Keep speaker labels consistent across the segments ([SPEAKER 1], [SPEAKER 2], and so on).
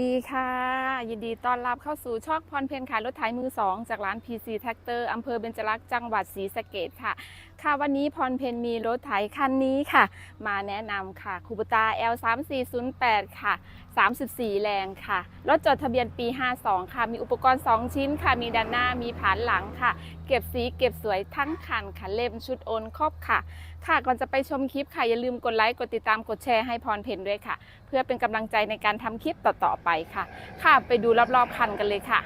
[SPEAKER 1] ดีค่ะ ยินดีต้อนรับเข้าสู่ช่องพรเพนขายรถไถมือ 2 จากร้าน PC Tractor อำเภอเบญจรักษ์จังหวัดศรีสะเกดค่ะ ค่ะวันนี้พรเพนมีรถไถคันนี้ค่ะ มาแนะนำค่ะคูปตา L3408 ค่ะ 34 แรงค่ะ รถจดทะเบียนปี 52 ค่ะ มีอุปกรณ์ 2 ชิ้นค่ะ มีด้านหน้า มีผานหลังค่ะ เก็บสีเก็บสวยทั้งคันค่ะ เล่มชุดโอนครบค่ะ ค่ะ ก่อนจะไปชมคลิปค่ะ อย่าลืมกดไลค์ กดติดตาม กดแชร์ให้พรเพนด้วยค่ะ เพื่อเป็นกำลังใจในการทำคลิปต่อๆไปค่ะ ค่ะ ไปดูรอบๆคันกันเลยค่ะ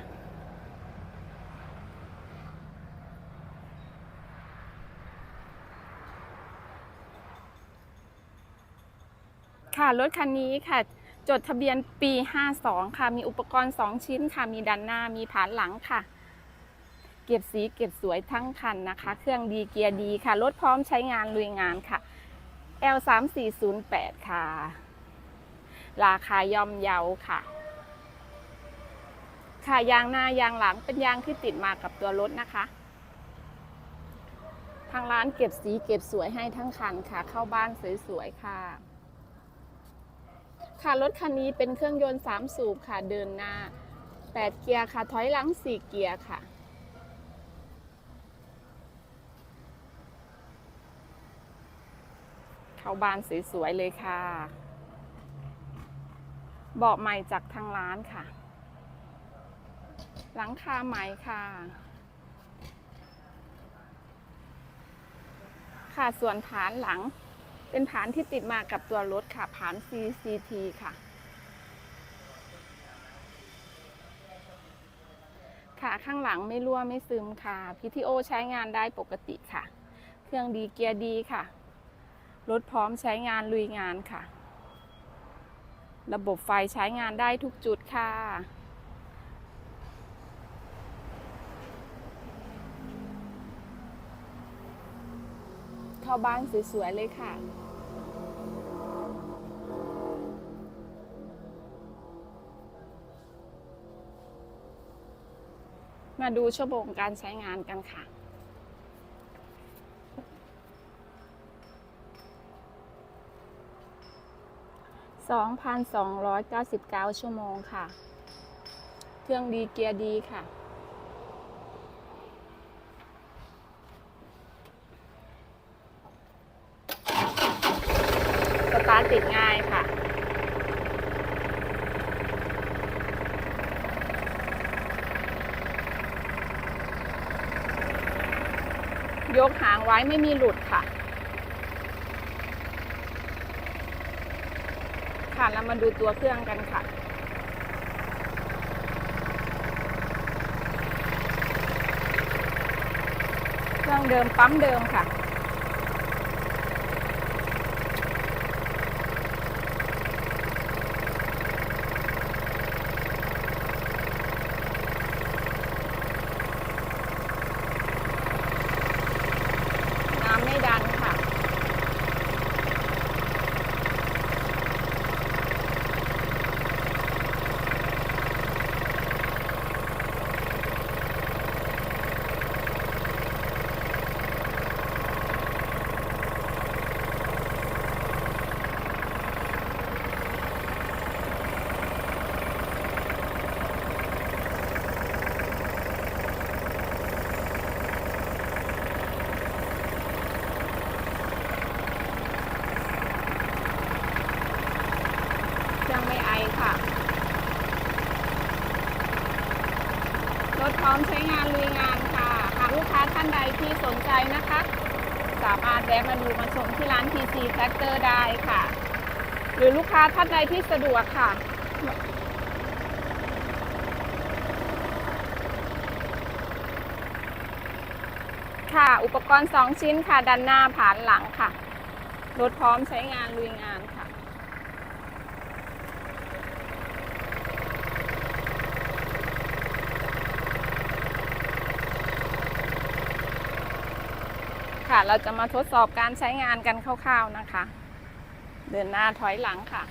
[SPEAKER 1] ค่ะรถคันนี้ค่ะ จดทะเบียนปี 52 ค่ะ มีอุปกรณ์ 2 ชิ้นค่ะ มีด้านหน้า มีผานหลังค่ะ เก็บสีเก็บสวยทั้งคันนะคะ เครื่องดีเกียร์ดีค่ะ รถพร้อมใช้งานลุยงานค่ะ L 3 4 0 8 ค่ะ ราคาย่อมเยาค่ะ ค่ะยางหน้ายางหลังเป็นยางที่ติดมากับตัวรถนะคะ ทางร้านเก็บสีเก็บสวยให้ทั้งคันค่ะ เข้าบ้านสวยๆค่ะ ค่ะรถคันนี้เป็นเครื่องยนต์ 3 สูบค่ะเดินหน้า 8 เกียร์ค่ะ ถอยหลัง 4 เกียร์ค่ะ เข้าบานสวยๆเลยค่ะเบาะใหม่จากทางร้านค่ะ หลังคาใหม่ค่ะ ค่ะส่วนฐานหลัง เป็นฐานที่ติดมากับตัวรถค่ะฐาน CCT ค่ะ ค่ะข้างหลังไม่รั่วไม่ซึมค่ะ PTO ใช้งานได้ปกติค่ะ เครื่องดีเกียร์ดีค่ะ รถพร้อมใช้งานลุยงานค่ะ ระบบไฟใช้งานได้ทุกจุดค่ะเข้าบ้านสวยๆเลยค่ะ มาดูชั่วโมงการใช้งานกันค่ะ 2,299 ชั่วโมงค่ะ เครื่องดีเกียร์ดีค่ะ สตาร์ทติดง่ายค่ะ ยกหางไว้ไม่มีหลุดค่ะ ค่ะแล้วมาดูตัวเครื่องกันค่ะเครื่องเดิมปั๊มเดิมค่ะ น้ำไม่ดันค่ะ เครื่องไม่ไอค่ะ รถพร้ อมใช้งานลุยงานค่ะ หากลูกค้าท่านใดที่สนใจนะคะ สามารถแวะมาดูมาชมที่ร้าน PC Tractor ได้ค่ะ หรือลูกค้าท่านใดที่สะดวกค่ะ ค่ะ อุปกรณ์ 2 ชิ้นค่ะ ด้านหน้าผานหลังค่ะ รถพร้อมใช้งานลุยงานค่ะ ค่ะ เราจะมาทดสอบการใช้งานกันคร่าวๆนะคะ เดินหน้าถอยหลังค่ะ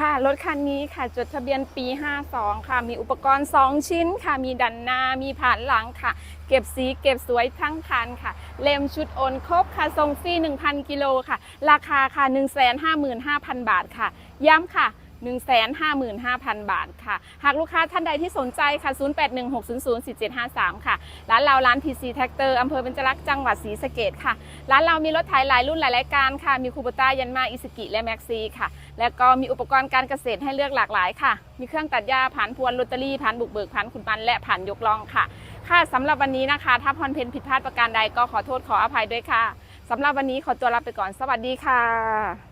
[SPEAKER 1] ค่ะรถคันนี้ค่ะจดทะเบียนปี 52 ค่ะ มีอุปกรณ์ 2 ชิ้นค่ะ มีดันหน้า มีผ่านหลังค่ะ เก็บสีเก็บสวยทั้งคันค่ะ เล่มชุดโอนครบค่ะทรงฟรี 1,000 กิโลค่ะ ราคาค่ะ 155,000 บาทค่ะ ย้ำค่ะ 155,000 บาทค่ะ หากลูกค้าท่านใดที่สนใจค่ะ 0816004753 ค่ะ ร้านเราร้าน PC Tractor อำเภอเบญจรักษ์จังหวัดศรีสะเกดค่ะ ร้านเรามีรถไถหลายรุ่นหลายรายการค่ะ มีคูโบต้ายันมาอิสกิและแม็กซีค่ะ แล้วก็มีอุปกรณ์การเกษตรให้เลือกหลากหลายค่ะ มีเครื่องตัดหญ้าผ่านพวนลอตเตอรี่ผ่านบุกเบิกผ่านขุนปันและผ่านยกล่องค่ะ ค่ะสำหรับวันนี้นะคะ ถ้าพรเพนผิดพลาดประการใดก็ขอโทษขออภัยด้วยค่ะสำหรับวันนี้ขอตัวลาไปก่อนสวัสดีค่ะ